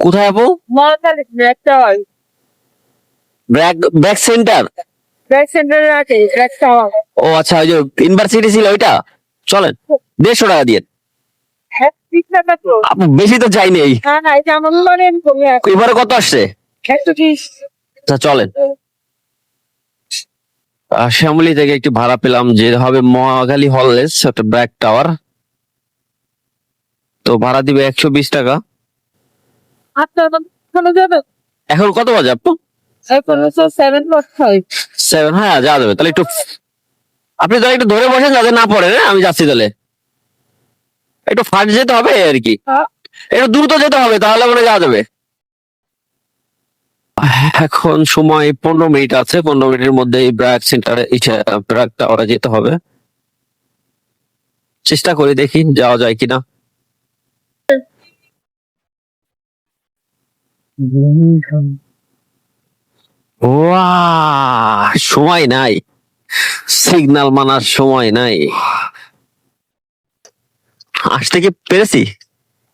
কোথায় আপু? হয় ব্যাক সেন্টার আছে ও আচ্ছা ওই যে ইউনিভার্সিটি ছিল ওইটা? চলেন দেড়শো টাকা দিয়ে। হ্যাঁ আপু বেশি তো চাই নেই। এবারে কত আসছে? আচ্ছা চলেন। শ্যামলী থেকে একটি ভাড়া পেলাম যে হবে মহাখালী হললেস একটা ব্যাক টাওয়ার তো ভাড়া দিবে একশো বিশ টাকা। কোনো এখন কত বাজে আপু? সেভেন হ্যাঁ যাওয়া যাবে। তাহলে একটু আপনি তাহলে একটু ধরে বসেন যাতে না পড়ে হ্যাঁ আমি যাচ্ছি তাহলে। একটু ফাস্ট যেতে হবে আর কি। হ্যাঁ। একটু দ্রুত যেতে হবে তাহলে মনে যাওয়া যাবে। এখন সময় পনেরো মিনিট আছে পনেরো মিনিটের মধ্যে এই ব্র্যাক সেন্টারে ব্র্যাক টাওয়ারে যেতে হবে। চেষ্টা করে দেখি যাওয়া যায় কিনা। সময় নাই। সিগন্যাল মানার সময় নাই। আসতে কি পেরেছি?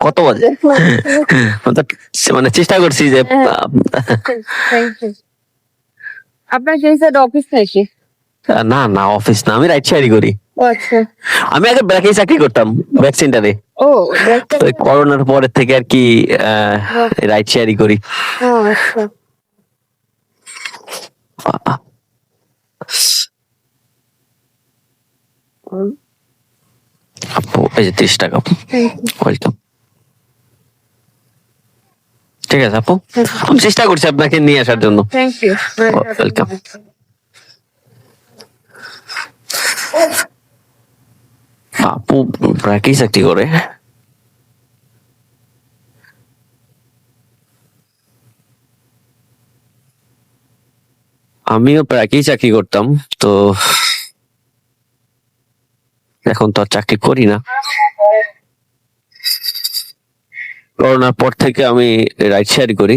কত বাজে? মানে চেষ্টা করছি যে আহ, আপনার অফিস নাকি না না অফিস না আমি রাইট শেয়ারই করি। আচ্ছা। আমি আগে ব্যাকেই চাকরি করতাম ব্যাক? সেন্টারে ও করোনার পরের থেকে আর কি রাইট শেয়ারই করি। আচ্ছা। আপু এই যে ত্রিশ টাকা ওয়েলকাম ঠিক আছে আপু? আমি চেষ্টা করছি আপনাকে নিয়ে আসার জন্য। Thank you. আপু ব্র্যাকেই চাকরি করে? আমিও প্রায়ই চাকরি করতাম, তো এখন তো আর চাকরি করি না। করোনার পর থেকে আমি রাইড শেয়ার করি।